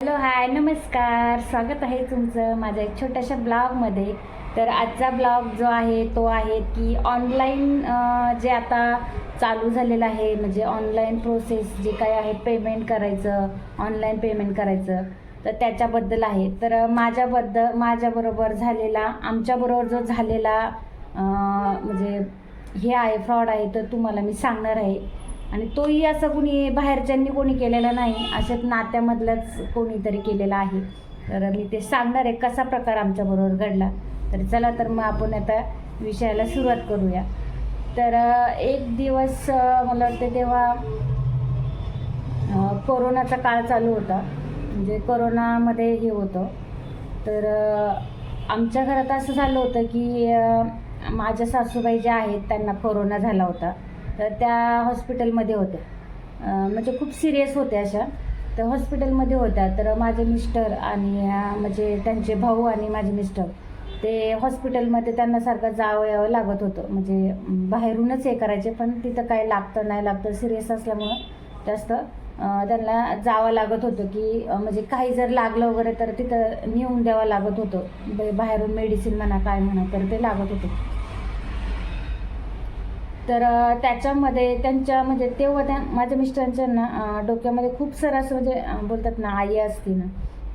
Hello hi नमस्कार. स्वागत आहे तुमचं माझ्या एक छोट्याशा ब्लॉगमध्ये. तर आजचा ब्लॉग जो आहे तो आहे की ऑनलाईन जे आता चालू झालेलं आहे म्हणजे ऑनलाईन प्रोसेस जे काय आहे पेमेंट करायचं ऑनलाईन पेमेंट करायचं तर त्याच्याबद्दल आहे. तर माझ्याबद्दल माझ्याबरोबर झालेला आमच्याबरोबर जो झालेला म्हणजे हे आहे फ्रॉड आहे तर तुम्हाला मी सांगणार आहे. आणि तोही असं कुणी बाहेरच्यांनी कोणी केलेला नाही. अशाच नात्यामधलंच कोणीतरी केलेला आहे. तर मी ते सांगणार आहे कसा प्रकार आमच्याबरोबर घडला. तर चला तर मग आपण आता विषयाला सुरुवात करूया. तर एक दिवस मला वाटते तेव्हा कोरोनाचा काळ चालू होता. म्हणजे कोरोनामध्ये हे होतं. तर आमच्या घरात असं झालं होतं की माझ्या सासूबाई ज्या आहेत त्यांना कोरोना झाला होता. तर त्या हॉस्पिटलमध्ये होत्या. म्हणजे खूप सिरियस होत्या अशा. तर हॉस्पिटलमध्ये होत्या. तर माझे मिस्टर आणि म्हणजे त्यांचे भाऊ आणि माझे मिस्टर ते हॉस्पिटलमध्ये त्यांना सारखं जावं यावं लागत होतं. म्हणजे बाहेरूनच हे करायचे पण तिथं काय लागतं नाही लागतं सिरियस असल्यामुळं जास्त त्यांना जावं लागत होतं की म्हणजे काही जर लागलं वगैरे तर तिथं नेऊन द्यावं लागत होतं. म्हणजे बाहेरून मेडिसिन म्हणा काय म्हणा तर ते लागत होतं. तर त्याच्यामध्ये त्यांच्या म्हणजे तेव्हा त्या माझ्या मिस्टरांच्या ना डोक्यामध्ये खूप सारं असं म्हणजे बोलतात ना आई असते ना.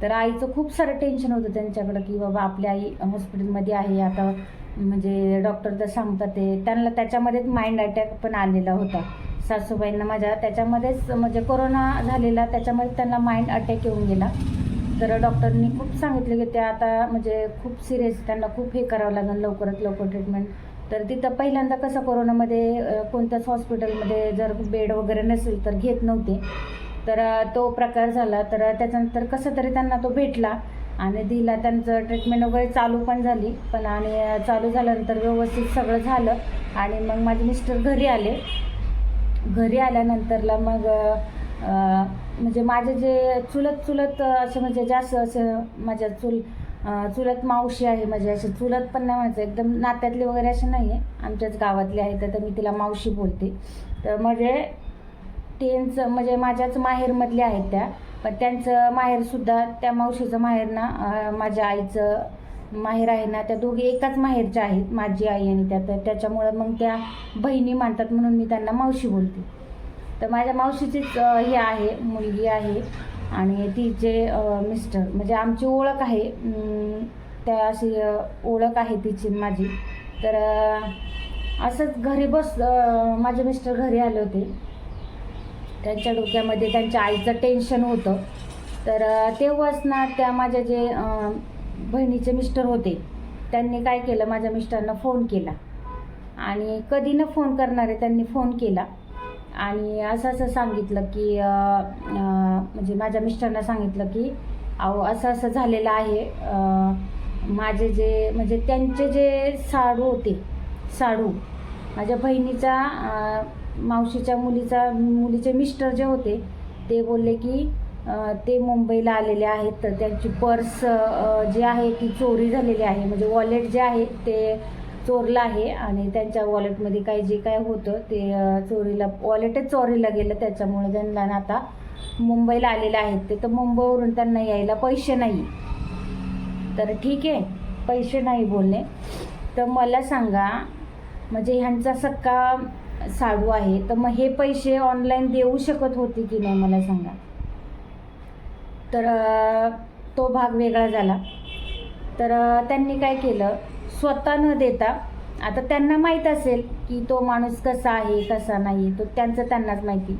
तर आईचं खूप सारं टेन्शन होतं त्यांच्याकडं की बाबा आपली आई हॉस्पिटलमध्ये आहे आता म्हणजे डॉक्टर तर सांगतात ते. त्यांना त्याच्यामध्येच माइंड अटॅक पण आलेला होता. सासूबाईंना माझ्या त्याच्यामध्येच म्हणजे कोरोना झालेला त्याच्यामध्ये त्यांना माइंड अटॅक येऊन गेला. तर डॉक्टरनी खूप सांगितलं की ते आता म्हणजे खूप सिरियस त्यांना खूप हे करावं लागेल लवकरात लवकर ट्रीटमेंट तर तिथं पहिल्यांदा कसं कोरोनामध्ये कोणत्याच हॉस्पिटलमध्ये जर बेड वगैरे नसेल तर घेत नव्हते. तर तो प्रकार झाला. तर त्याच्यानंतर कसं तरी त्यांना तो भेटला आणि दिला. त्यांचं ट्रीटमेंट वगैरे चालू पण झाली. पण आणि चालू झाल्यानंतर व्यवस्थित सगळं झालं आणि मग माझे मिस्टर घरी आले. घरी आल्यानंतरला मग म्हणजे माझे जे चुलत चुलत असे म्हणजे जास्त असं माझ्या चुल चुलत मावशी आहे म्हणजे अशी चुलत पण नाही म्हणायचं एकदम नात्यातले वगैरे असे नाही आहे आमच्याच गावातले आहे तर मी तिला मावशी बोलते. तर म्हणजे त्यांचं म्हणजे माझ्याच माहेरमधल्या आहेत त्या पण त्यांचं माहेरसुद्धा त्या मावशीचं माहेर ना माझ्या आईचं माहेर आहे ना त्या दोघी एकाच माहेरच्या आहेत माझी आई आणि त्या. तर त्याच्यामुळं मग त्या बहिणी मानतात म्हणून मी त्यांना मावशी बोलते. तर माझ्या मावशीचीच हे आहे मुलगी आहे. आणि तिचे मिस्टर म्हणजे आमची ओळख आहे त्या अशी ओळख आहे तिची माझी. तर असंच घरी बस माझे मिस्टर घरी आले होते. त्यांच्या डोक्यामध्ये त्यांच्या आईचं टेन्शन होतं. तर तेव्हाच ना त्या माझ्या जे बहिणीचे मिस्टर होते त्यांनी काय केलं? माझ्या मिस्टरांना फोन केला. आणि कधी न फोन करणारे त्यांनी फोन केला. आणि असं असं सांगितलं की म्हणजे माझ्या मिस्टरांना सांगितलं की अहो असं असं झालेलं आहे. माझे जे म्हणजे त्यांचे जे साडू होते साडू माझ्या बहिणीचा मावशीच्या मुलीचा मुलीचे मिस्टर जे होते ते बोलले की ते मुंबईला आलेले आहेत. तर त्यांची पर्स जे जी आहे ती चोरी झालेली आहे. म्हणजे वॉलेट जे आहे ते चोरला आहे आणि त्यांच्या वॉलेटमध्ये काही जे काय होतं ते चोरीला वॉलेटच चोरीला गेलं त्याच्यामुळे त्यांना ना आता मुंबईला आलेले आहेत ते. तर मुंबईवरून त्यांना यायला पैसे नाही. तर ठीक आहे पैसे नाही बोलणे. तर मला सांगा म्हणजे ह्यांचा सक्का साडू आहे तर मग हे पैसे ऑनलाईन देऊ शकत होते की नाही मला सांगा? तर तो भाग वेगळा झाला. तर त्यांनी काय केलं? स्वतः न देता आता त्यांना माहीत असेल की तो माणूस कसा आहे कसा नाही तो त्यांचं त्यांनाच माहिती.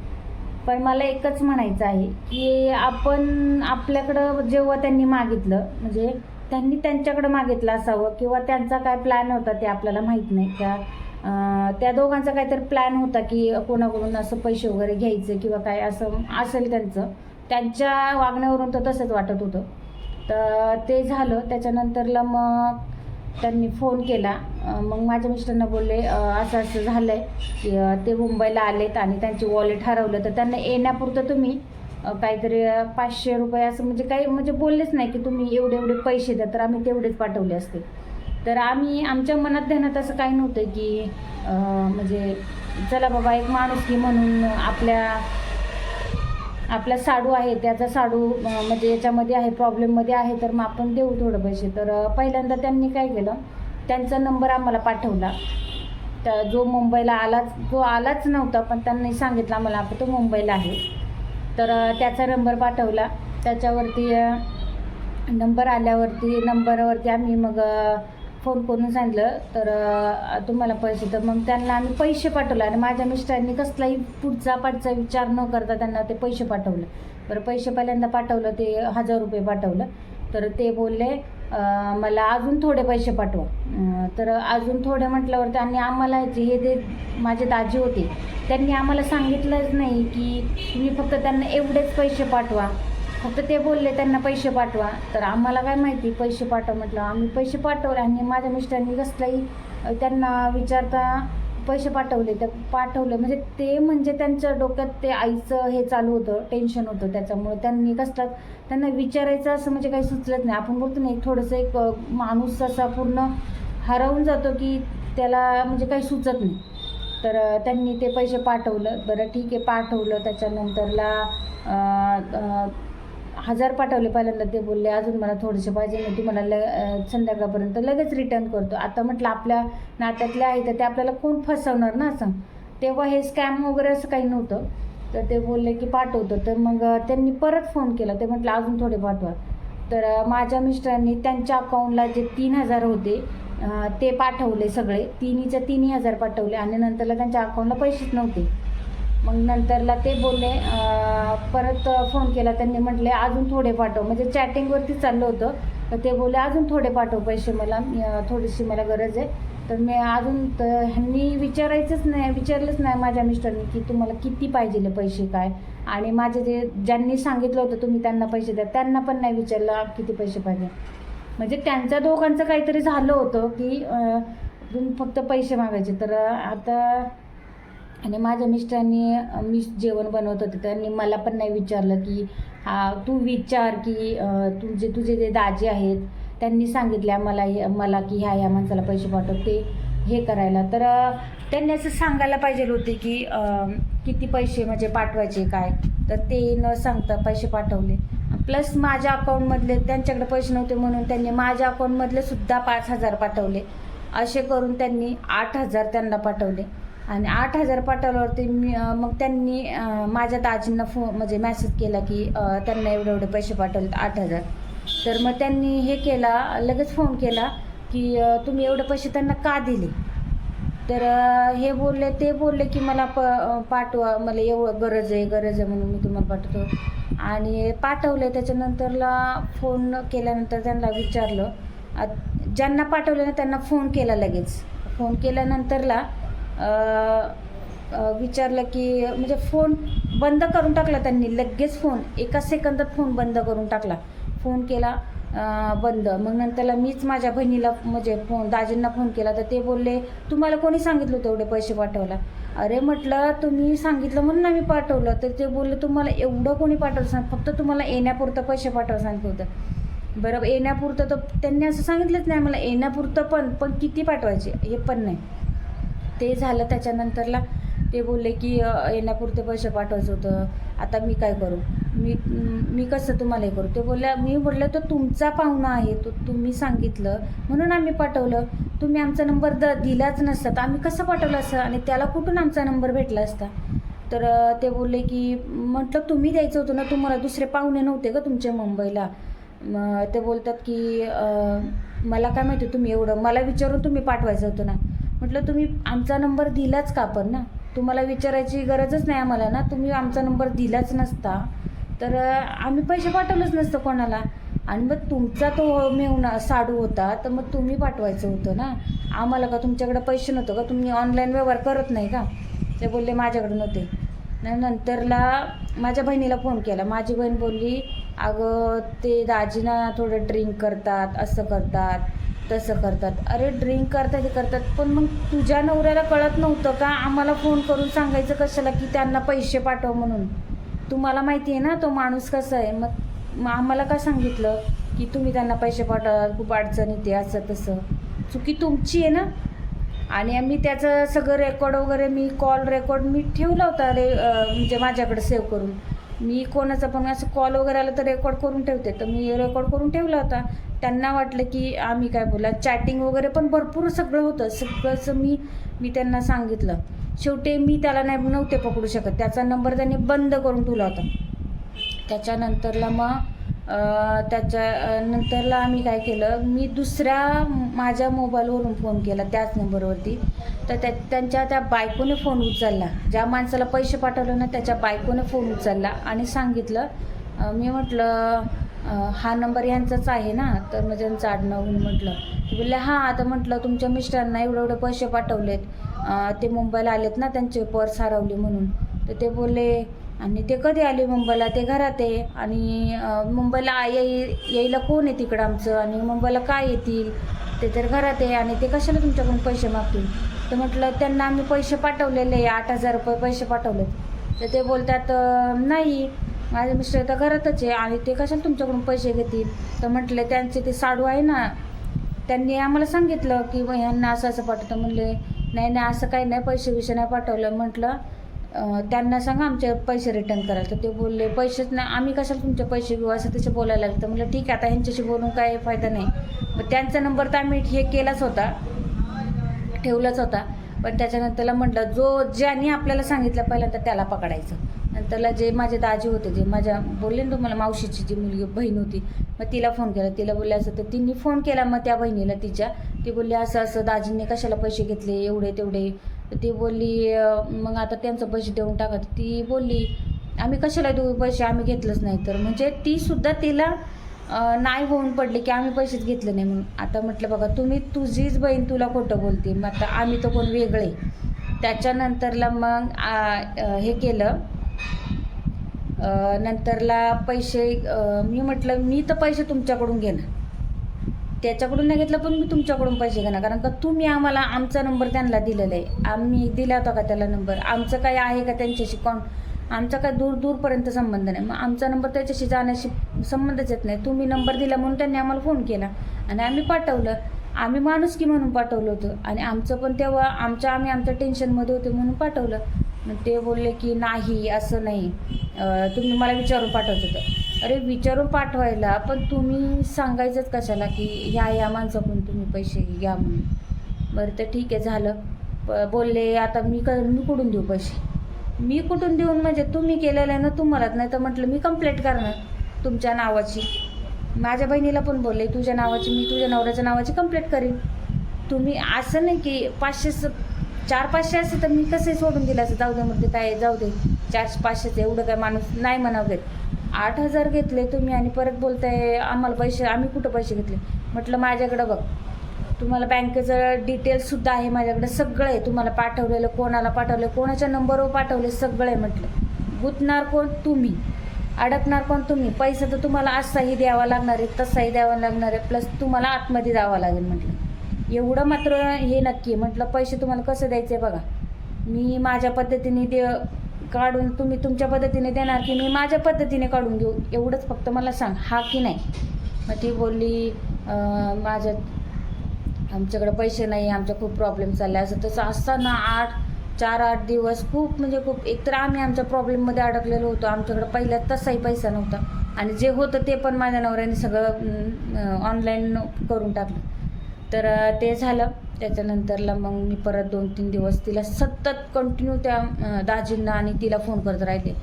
पण मला एकच म्हणायचं आहे की आपण आपल्याकडं जेव्हा त्यांनी मागितलं म्हणजे त्यांनी त्यांच्याकडं मागितलं असावं किंवा त्यांचा काय प्लॅन होता ते आपल्याला माहीत नाही. त्या त्या दोघांचा काहीतरी प्लॅन होता की कोणाकडून असं पैसे वगैरे घ्यायचे किंवा काय असं असेल त्यांचं. त्यांच्या वागण्यावरून तर तसंच वाटत होतं. तर ते झालं. त्याच्यानंतरला मग त्यांनी फोन केला. मग माझ्या मिस्टरांना बोलले असं असं झालं आहे की ते मुंबईला आलेत आणि त्यांची वॉलेट हरवलं. तर त्यांना येण्यापुरतं तुम्ही काहीतरी पाचशे रुपये असं म्हणजे काही म्हणजे बोललेच नाही की तुम्ही एवढे एवढे पैसे द्या तर आम्ही तेवढेच पाठवले असते. तर आम्ही आमच्या मनात ध्यानात असं काही नव्हतं की म्हणजे चला बाबा एक माणूस की म्हणून आपल्या आपला साडू आहे त्याचा साडू म्हणजे याच्यामध्ये आहे प्रॉब्लेममध्ये आहे तर मग आपण देऊ थोडं पैसे. तर पहिल्यांदा त्यांनी काय केलं त्यांचा नंबर आम्हाला पाठवला. तर जो मुंबईला आलाच जो आलाच नव्हता पण त्यांनी सांगितलं आम्हाला आपण तो मुंबईला आहे. तर त्याचा नंबर पाठवला. त्याच्यावरती नंबर आल्यावरती नंबरवरती आम्ही मग फोन करून सांगितलं तर तुम्हाला पैसे तर मग त्यांना आम्ही पैसे पाठवले. आणि माझ्या मिस्टरांनी कसलाही पुढचा पाठचा विचार न करता त्यांना ते पैसे पाठवले. बरं पैसे पहिल्यांदा पाठवलं ते हजार रुपये पाठवलं. तर ते बोलले मला अजून थोडे पैसे पाठवा. तर अजून थोडे म्हटल्यावर त्यांनी आम्हाला जे हे जे माझे दाजी होते त्यांनी आम्हाला सांगितलंच नाही की तुम्ही फक्त त्यांना एवढेच पैसे पाठवा. फक्त ते बोलले त्यांना पैसे पाठवा. तर आम्हाला काय माहिती पैसे पाठवा म्हटलं. आम्ही पैसे पाठवले आणि माझ्या मिस्टरांनी कसलाही त्यांना विचारता पैसे पाठवले. तर पाठवले. म्हणजे ते म्हणजे त्यांच्या डोक्यात ते आईचं हे चालू होतं टेन्शन होतं त्याच्यामुळे. त्यांनी कसला त्यांना विचारायचं असं म्हणजे काही सुचलंच नाही. आपण बोलतो ना एक थोडंसं एक माणूस असा पूर्ण हरवून जातो की त्याला म्हणजे काही सुचत नाही. तर त्यांनी ते पैसे पाठवलं. बरं ठीक आहे पाठवलं. त्याच्यानंतरला हजार पाठवले पहिल्यांदा ते बोलले अजून मला थोडेसे पाहिजे मी तुम्हाला ल संध्याकाळपर्यंत लगेच रिटर्न करतो. आता म्हटलं आपल्या नात्यातले आहे तर ते आपल्याला कोण फसवणार ना असं? तेव्हा हे स्कॅम वगैरे असं काही नव्हतं. तर ते बोलले की पाठवतो. तर मग त्यांनी परत फोन केला. ते म्हटलं अजून थोडे पाठवा. तर माझ्या मिस्टरांनी त्यांच्या अकाउंटला जे तीन हजार होते ते पाठवले सगळे. तिन्हीचे तिन्ही हजार पाठवले आणि नंतरला त्यांच्या अकाउंटला पैसेच नव्हते. मग नंतरला ते बोलले परत फोन केला त्यांनी म्हटले अजून थोडे पाठव. म्हणजे चॅटिंगवरती चाललं होतं. तर ते बोलले अजून थोडे पाठव पैसे मला थोडीशी मला गरज आहे. तर मी अजून तर ह्यांनी विचारायचंच नाही विचारलंच नाही माझ्या मिस्टरनी की तुम्हाला किती पाहिजे पैसे काय? आणि माझे जे ज्यांनी सांगितलं होतं तुम्ही त्यांना पैसे द्या त्यांना पण नाही विचारलं किती पैसे पाहिजे. म्हणजे त्यांच्या दोघांचं काहीतरी झालं होतं की अजून फक्त पैसे मागायचे. तर आता आणि माझ्या मिस्टरांनी मी जेवण बनवत होते त्यांनी मला पण नाही विचारलं की हा तू विचार की तुझे तुझे जे दाजे आहेत त्यांनी सांगितले मला हे मला की ह्या ह्या माणसाला पैसे पाठव ते हे करायला. तर त्यांनी असं सांगायला पाहिजे होते की किती पैसे म्हणजे पाठवायचे काय? तर ते न सांगता पैसे पाठवले. प्लस माझ्या अकाउंटमधले त्यांच्याकडे पैसे नव्हते म्हणून त्यांनी माझ्या अकाउंटमधले सुद्धा पाच हजार पाठवले. असे करून त्यांनी आठ हजार त्यांना पाठवले. आणि आठ हजार पाठवल्यावरती मी मग त्यांनी माझ्या दाजींना फो म्हणजे मेसेज केला की त्यांना एवढे एवढे पैसे पाठवलेत आठ हजार. तर मग त्यांनी हे केला लगेच फोन केला की तुम्ही एवढे पैसे त्यांना का दिले? तर हे बोलले ते बोलले की मला प पाठवा मला एवढं गरज आहे गरज आहे म्हणून मी तुम्हाला पाठवतो. आणि पाठवले त्याच्यानंतरला फोन केल्यानंतर त्यांना विचारलं. ज्यांना पाठवलं ना त्यांना फोन केला लगेच. फोन केल्यानंतरला विचारलं की म्हणजे फोन बंद करून टाकला त्यांनी लगेच फोन एका सेकंदात फोन बंद करून टाकला. फोन केला बंद. मग नंतरला मीच माझ्या बहिणीला म्हणजे फोन दाजींना फोन केला तर ते बोलले तुम्हाला कोणी सांगितलं होतं एवढे पैसे पाठवायला? अरे म्हटलं तुम्ही सांगितलं म्हणून आम्ही पाठवलं. तर ते बोलले तुम्हाला एवढं कोणी पाठवलं सांग फक्त तुम्हाला येण्यापुरतं पैसे पाठवा सांगितलं होतं. बरं येण्यापुरतं तर त्यांनी असं सांगितलंच नाही मला येण्यापुरतं पण पण किती पाठवायचे? हे पण नाही. ते झालं त्याच्यानंतरला ते बोलले की येण्यापुरते पैसे पाठवायचं होतं. आता मी काय करू? मी मी कसं तुम्हाला हे करू? ते बोलल्या मी बोललं तर तुमचा पाहुणा आहे तो तुम्ही सांगितलं म्हणून आम्ही पाठवलं. तुम्ही आमचा नंबर द दिलाच नसता तर आम्ही कसं पाठवलं असतं आणि त्याला कुठून आमचा नंबर भेटला असता? तर ते बोलले की म्हटलं तुम्ही द्यायचं होतं ना तुम्हाला दुसरे पाहुणे नव्हते का तुमच्या मुंबईला? मग ते बोलतात की मला काय माहिती तुम्ही एवढं मला विचारून तुम्ही पाठवायचं होतं ना. म्हटलं तुम्ही आमचा नंबर दिलाच का पण ना? तुम्हाला विचारायची गरजच नाही आम्हाला ना. तुम्ही आमचा नंबर दिलाच नसता. तर आम्ही पैसे पाठवलंच नसतं कोणाला. आणि मग तुमचा तो मेवणा साडू होता तर मग तुम्ही पाठवायचं होतं ना? आम्हाला का तुमच्याकडे पैसे नव्हतं का? तुम्ही ऑनलाईन व्यवहार करत नाही का? ते बोलले माझ्याकडे नव्हते. नंतरला माझ्या बहिणीला फोन केला. माझी बहीण बोलली अगं ते दाजीना थोडं ड्रिंक करतात असं करतात. तसं करतात. अरे ड्रिंक करतात हे करतात. पण मग तुझ्या नवऱ्याला कळत नव्हतं का? आम्हाला फोन करून सांगायचं कशाला की त्यांना पैसे पाठव म्हणून? तुम्हाला माहिती आहे ना तो माणूस कसा आहे? मग मग आम्हाला का सांगितलं की तुम्ही त्यांना पैसे पाठवा खूप अडचण येते असं तसं. चुकी तुमची आहे ना? आणि मी त्याचं सगळं रेकॉर्ड वगैरे मी कॉल रेकॉर्ड मी ठेवला होता रे म्हणजे माझ्याकडे सेव्ह करून. मी कोणाचा पण असं कॉल वगैरे आला तर रेकॉर्ड करून ठेवते. तर मी रेकॉर्ड करून ठेवला होता. त्यांना वाटलं की आम्ही काय बोला चॅटिंग वगैरे पण भरपूर सगळं होतं. सगळंच मी मी त्यांना सांगितलं. शेवटी मी त्याला नाही नव्हते पकडू शकत. त्याचा नंबर त्यांनी बंद करून ठेवला होता. त्याच्यानंतरला मग त्याच्या नंतरला आम्ही काय केलं मी दुसऱ्या माझ्या मोबाईलवरून फोन केला त्याच नंबरवरती. तर त्या त्यांच्या त्या बायकोने फोन उचलला. ज्या माणसाला पैसे पाठवले ना त्याच्या बायकोने फोन उचलला आणि सांगितलं मी म्हटलं हा नंबर यांचाच आहे ना तर मग त्यांचं आडनावून म्हटलं. बोलले हां आता म्हटलं तुमच्या मिस्टरांना एवढे एवढे पैसे पाठवलेत. ते मुंबईला आलेत ना त्यांचे पर्स हरवली म्हणून. तर ते बोलले आणि ते कधी आले मुंबईला? ते घरात आहे. आणि मुंबईला येई यायला कोण आहे तिकडं आमचं? आणि मुंबईला काय येतील? ते तर घरात आहे. आणि ते कशाला तुमच्याकडून पैसे मागतील? तर म्हटलं त्यांना आम्ही पैसे पाठवलेले आहे. आठ हजार रुपये पैसे पाठवले तर ते बोलतात नाही. माझे मिस्टर तर घरातच आहे. आणि ते कशाला तुमच्याकडून पैसे घेतील? तर म्हटले त्यांचे ते साडू आहे ना. त्यांनी आम्हाला सांगितलं की ह्यांना असं असं पाठवतं. म्हणले नाही नाही असं काही नाही. पैसे विषय नाही पाठवलं. म्हटलं त्यांना सांगा आमचे पैसे रिटर्न करायला. तर ते बोलले पैसेच नाही आम्ही कशाला तुमचे पैसे घेऊ? असं तसे बोलायला लागतं म्हटलं ठीक आहे आता ह्यांच्याशी बोलून काय फायदा नाही. मग त्यांचा नंबर तर आम्ही हे केलाच होता ठेवलाच होता. पण त्याच्यानंतरला म्हटलं जो ज्यांनी आपल्याला सांगितलं पहिल्यांदा त्याला पकडायचं. नंतरला जे माझे दाजी होते जे माझ्या बोलले ना तुम्हाला मावशीची जी मुलगी बहीण होती मग तिला फोन केला. तिला बोलले असं तर तिने फोन केला मग त्या बहिणीला तिच्या. ती बोलली असं असं दाजींनी कशाला पैसे घेतले एवढे तेवढे. ती बोलली मग आता त्यांचं पैसे देऊन टाका. तर ती बोलली आम्ही कशाला देऊ पैसे? आम्ही घेतलंच नाही. तर म्हणजे ती सुद्धा तिला नाही होऊन पडले की आम्ही पैसेच घेतले नाही म्हणून. आता म्हटलं बघा तुम्ही तुझीच बहीण तुला खोटं बोलते. मग आता आम्ही तर कोण वेगळे. त्याच्यानंतरला मग हे केलं. नंतरला पैसे मी म्हटलं मी तर पैसे तुमच्याकडून घेणार. त्याच्याकडून नाही घेतलं पण मी तुमच्याकडून पैसे घेणार. कारण का तुम्ही आम्हाला आमचा नंबर त्यांना दिलेला आहे. आम्ही दिला होता का त्याला नंबर आमचं काय आहे का त्यांच्याशी कॉन आमचा काय दूर दूरपर्यंत संबंध नाही. मग आमचा नंबर त्याच्याशी जाण्याशी संबंधच येत नाही. तुम्ही नंबर दिला म्हणून त्यांनी आम्हाला फोन केला. आणि आम्ही पाठवलं. आम्ही माणुसकी म्हणून पाठवलं होतं. आणि आमचं पण तेव्हा आमच्या आम्ही आमच्या टेन्शनमध्ये होते म्हणून पाठवलं. मग ते बोलले की नाही असं नाही. तुम्ही मला विचारून पाठवत होतं. अरे विचारून पाठवायला पण तुम्ही सांगायचंच कशाला की ह्या या माणसाकडून तुम्ही पैसे घ्या म्हणून. बरं तर ठीक आहे झालं. प बोलले आता मी क मी कुठून देऊ पैसे? मी कुठून देऊन म्हणजे तुम्ही केलेलं आहे ना तुम्हालाच. नाही तर म्हटलं मी कंप्लेंट करणार तुमच्या नावाची. माझ्या बहिणीला पण बोलले तुझ्या नावाची मी तुझ्या नवऱ्याच्या नावाची कंप्लेंट करीन. तुम्ही असं नाही की पाचशे चार पाचशे असते तर मी कसं सोडून दिलं असं? जाऊ दे म्हणते काय जाऊ दे. चारशे पाचशेचं एवढं काय माणूस नाही म्हणावं घेत आठ हजार घेतले तुम्ही आणि परत बोलताय आम्हाला पैसे आम्ही कुठं पैसे घेतले? म्हटलं माझ्याकडं बघ तुम्हाला बँकेचं डिटेल्ससुद्धा आहे माझ्याकडे सगळं आहे. तुम्हाला पाठवलेलं कोणाला पाठवलं कोणाच्या नंबरवर पाठवले सगळं आहे म्हटलं. गुंतणार कोण? तुम्ही. अडकणार कोण? तुम्ही. पैसा तर तुम्हाला असाही द्यावा लागणार आहे तसाही द्यावा लागणार आहे प्लस तुम्हाला आतमध्ये द्यावा लागेल म्हटलं. एवढं मात्र हे नक्की आहे. म्हटलं पैसे तुम्हाला कसं द्यायचे बघा. मी माझ्या पद्धतीने दे काढून तुम्ही तुमच्या पद्धतीने देणार की मी माझ्या पद्धतीने काढून घेऊ? एवढंच फक्त मला सांग हा की नाही? मग ती बोलली माझ्या आमच्याकडे पैसे नाही आमच्या खूप प्रॉब्लेम चालले असं तसं असताना आठ चार आठ दिवस खूप म्हणजे खूप एकतर आम्ही आमच्या प्रॉब्लेममध्ये अडकलेलो होतो. आमच्याकडे पहिल्यात तसाही पैसा नव्हता. आणि जे होतं ते पण माझ्या नवऱ्याने सगळं ऑनलाईन करून टाकलं. तर ते झालं. त्याच्यानंतरला मग मी परत दोन तीन दिवस तिला सतत कंटिन्यू त्या दाजींना आणि तिला फोन करत राहिले.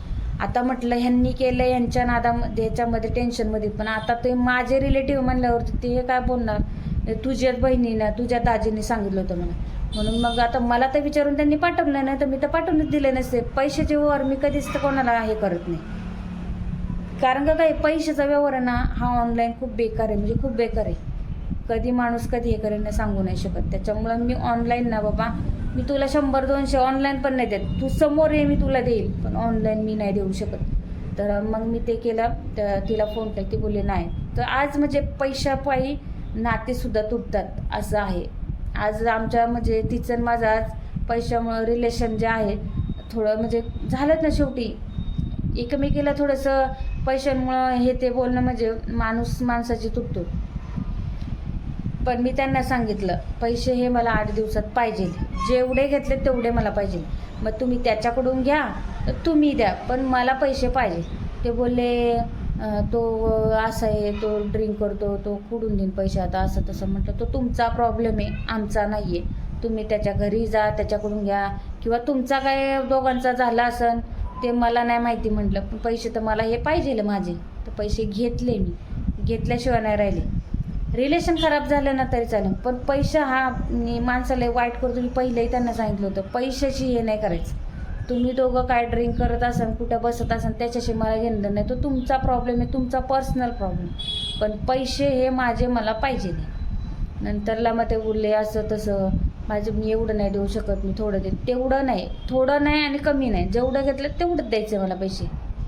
आता म्हटलं ह्यांनी केलं यांच्या नादामध्ये ह्याच्यामध्ये टेन्शनमध्ये पण आता ते माझे रिलेटिव्ह म्हणल्यावरती ते हे काय बोलणार? तुझ्या तुझ्याच बहिणीनं तुझ्या दाजीने सांगितलं होतं मला. म्हणून मग आता मला तर विचारून त्यांनी पाठवलं नाही तर मी तर पाठवूनच दिले नसते. पैशाचे व्यवहार मी कधीच तर कोणाला हे करत नाही. कारण का काय पैशाचा व्यवहार आहे ना हा ऑनलाईन खूप बेकार आहे म्हणजे खूप बेकार आहे. कधी माणूस कधी हे करेल सांगू नाही शकत. त्याच्यामुळं मी ऑनलाईन ना बाबा. मी तुला शंभर दोनशे ऑनलाईन पण नाही देत. तू समोर ये मी तुला देईल. पण ऑनलाईन मी नाही देऊ शकत. तर मग मी ते केलं. तर तिला फोन केला. ती बोलली नाही. तर आज म्हणजे पैशापायी नातेसुद्धा तुटतात. असं आहे. आज आमच्या म्हणजे तिचं माझं आज पैशामुळं रिलेशन जे आहे थोडं म्हणजे झालंच ना शेवटी. एकमेकीला थोडंसं पैशांमुळं हे ते बोलणं म्हणजे माणूस माणसाची तुटतो. पण मी त्यांना सांगितलं पैसे हे मला आठ दिवसात पाहिजे. जेवढे घेतले तेवढे मला पाहिजे. मग तुम्ही त्याच्याकडून घ्या तर तुम्ही द्या पण मला पैसे पाहिजे. ते बोलले तो असा आहे तो ड्रिंक करतो तो कुडून देईन पैसे. आता असं तसं म्हटलं तो तुमचा प्रॉब्लेम आहे आमचा नाही आहे तुम्ही त्याच्या घरी जा त्याच्याकडून घ्या. किंवा तुमचा काय दोघांचा झाला असन ते मला नाही माहिती म्हटलं. पण पैसे तर मला हे पाहिजे माझे. तर पैसे घेतले मी. घेतल्याशिवाय नाही राहिले. रिलेशन खराब झालं ना तरी चालेल. पण पैसा हा मी माणसाला वाईट करतो मी पहिलेही त्यांना सांगितलं होतं पैशाची हे नाही करायचं. तुम्ही दोघं काय ड्रिंक करत असाल कुठं बसत असाल त्याच्याशी मला घेणं नाही. तो तुमचा प्रॉब्लेम आहे तुमचा पर्सनल प्रॉब्लेम पण पैसे हे माझे मला पाहिजे नाही. नंतरला मग ते उरले असं तसं. माझं मी एवढं नाही देऊ शकत मी थोडं दे तेवढं नाही. थोडं नाही आणि कमी नाही. जेवढं घेतलं तेवढंच द्यायचं मला पैसे.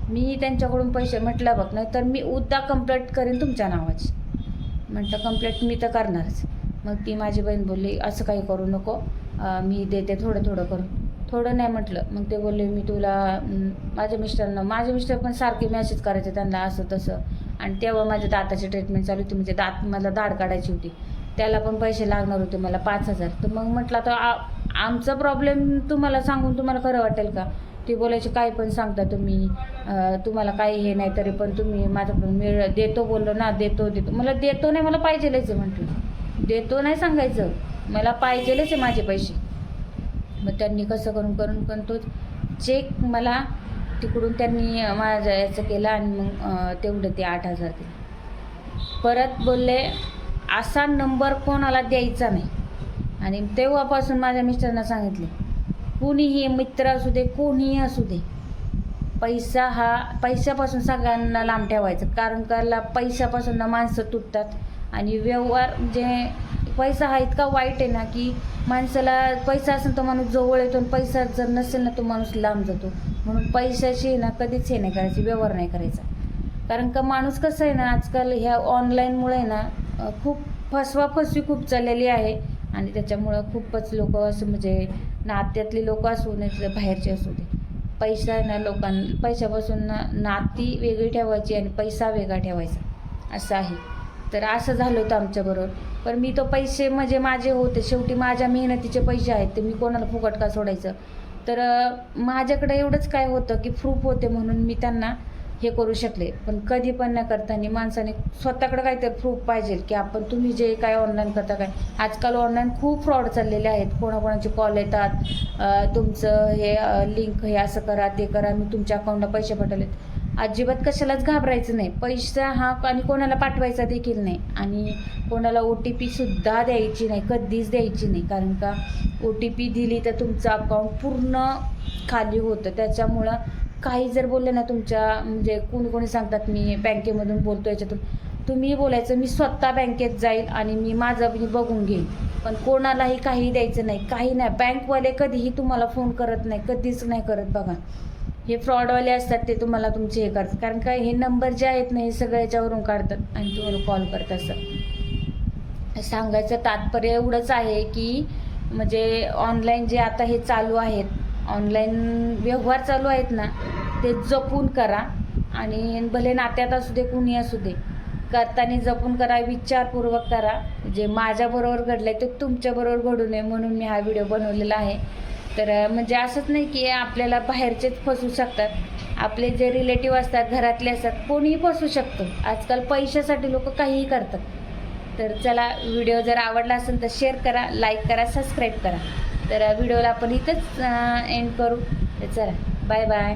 मी त्यांच्याकडून पैसे म्हटलं बघ नाही तर मी उद्या कंप्लेंट करेन तुमच्या नावाची. म्हटलं कंप्लेंट मी तर करणारच. मग ती माझी बहीण बोलली असं काही करू नको मी देते थोडं थोडं करून थोडं नाही म्हटलं. मग ते बोलले मी तुला माझ्या मिस्टरांना माझे मिस्टर पण सारखे मेसेज करायचे त्यांना असं तसं. आणि तेव्हा माझ्या दाताची ट्रीटमेंट चालू होती म्हणजे दात मला दाढ काढायची होती. त्याला पण पैसे लागणार होते मला पाच हजार. तर मग म्हटलं आता आ- आमचा प्रॉब्लेम तुम्हाला सांगून तुम्हाला खरं वाटेल का? ती बोलायची काय पण सांगता तुम्ही. तुम्हाला काही हे नाही तरी पण तुम्ही माझ्याकडून मिळ देतो बोललो ना देतो देतो. मला देतो नाही मला पाहिजेलच आहे म्हटलं. देतो नाही सांगायचं. मला पाहिजेलच आहे माझे पैसे. मग त्यांनी कसं करून करून पण तो चेक मला तिकडून त्यांनी माझ्या याचं केलं आणि मग तेवढं ते आठ हजार दिले. परत बोलले असा नंबर कोणाला द्यायचा नाही. आणि तेव्हापासून माझ्या मिस्टरांना सांगितले कुणीही मित्र असू दे कोणीही असू दे पैसा हा पैशापासून सगळ्यांना लांब ठेवायचा. कारण का पैशापासून ना माणसं तुटतात. आणि व्यवहार म्हणजे पैसा हा इतका वाईट आहे ना की माणसाला पैसा असेल तर माणूस जवळ येतो आणि पैसा जर नसेल ना तो माणूस लांब जातो. म्हणून पैशाशी ना कधीच हे नाही करायची व्यवहार नाही करायचा. कारण का माणूस कसं आहे ना आजकाल ह्या ऑनलाईनमुळे ना खूप फसवाफसवी खूप चाललेली आहे. आणि त्याच्यामुळं खूपच लोक असं म्हणजे नात्यातले लोक असू नये बाहेरचे असू दे. पैसा आहे ना लोकां पैशापासून ना नाती वेगळी ठेवायची आणि पैसा वेगळा ठेवायचा असं आहे. तर असं झालं होतं आमच्याबरोबर पण मी तो पैसे म्हणजे माझे होते. शेवटी माझ्या मेहनतीचे पैसे आहेत ते मी कोणाला फुकट का सोडायचं? तर माझ्याकडे एवढंच काय होतं की प्रूफ होते म्हणून मी त्यांना हे करू शकले. पण कधी पण न करताना माणसाने स्वतःकडे काहीतरी प्रूफ पाहिजे की आपण तुम्ही जे काय ऑनलाईन करता काय. आजकाल ऑनलाईन खूप फ्रॉड चाललेले आहेत. कोणाकोणाचे कॉल येतात. तुमचं हे लिंक हे असं करा ते करा मी तुमच्या अकाउंटला पैसे पाठवलेत. अजिबात कशालाच घाबरायचं नाही. पैसा हा आणि कोणाला पाठवायचा देखील नाही. आणि कोणाला ओ टी पीसुद्धा द्यायची नाही. कधीच द्यायची नाही. कारण का ओ टी पी दिली तर तुमचं अकाउंट पूर्ण खाली होतं. त्याच्यामुळं काही जर बोलले ना तुमच्या म्हणजे कोणी कोणी सांगतात मी बँकेमधून बोलतो याच्यातून. तुम्ही बोलायचं मी स्वतः बँकेत जाईल आणि मी माझं मी बघून घेईन. पण कोणालाही काही द्यायचं नाही काही नाही. बँकवाले कधीही तुम्हाला फोन करत नाही कधीच नाही करत बघा. हे फ्रॉडवाले असतात ते तुम्हाला तुमचे हे करतात. कारण काय हे नंबर जे आहेत ना हे सगळ्या याच्यावरून काढतात आणि तुम्हाला कॉल करत सर सांगायचं तात्पर्य एवढंच आहे की म्हणजे ऑनलाईन जे आता हे चालू आहेत ऑनलाईन व्यवहार चालू आहेत ना ते जपून करा. आणि भले नात्यात असू दे कुणी असू दे करताना जपून करा विचारपूर्वक करा. जे माझ्याबरोबर घडलं आहे ते तुमच्याबरोबर घडू नये म्हणून मी हा व्हिडिओ बनवलेला आहे. तर म्हणजे असंच नाही की आपल्याला बाहेरचेच फसू शकतात. आपले जे रिलेटिव्ह असतात घरातले असतात कोणीही फसू शकतं. आजकाल पैशासाठी लोक काहीही करतात. तर चला व्हिडिओ जर आवडला असेल तर शेअर करा लाईक करा सबस्क्राईब करा. तर व्हिडिओला आपण इथंच एंड करू. तर चला बाय बाय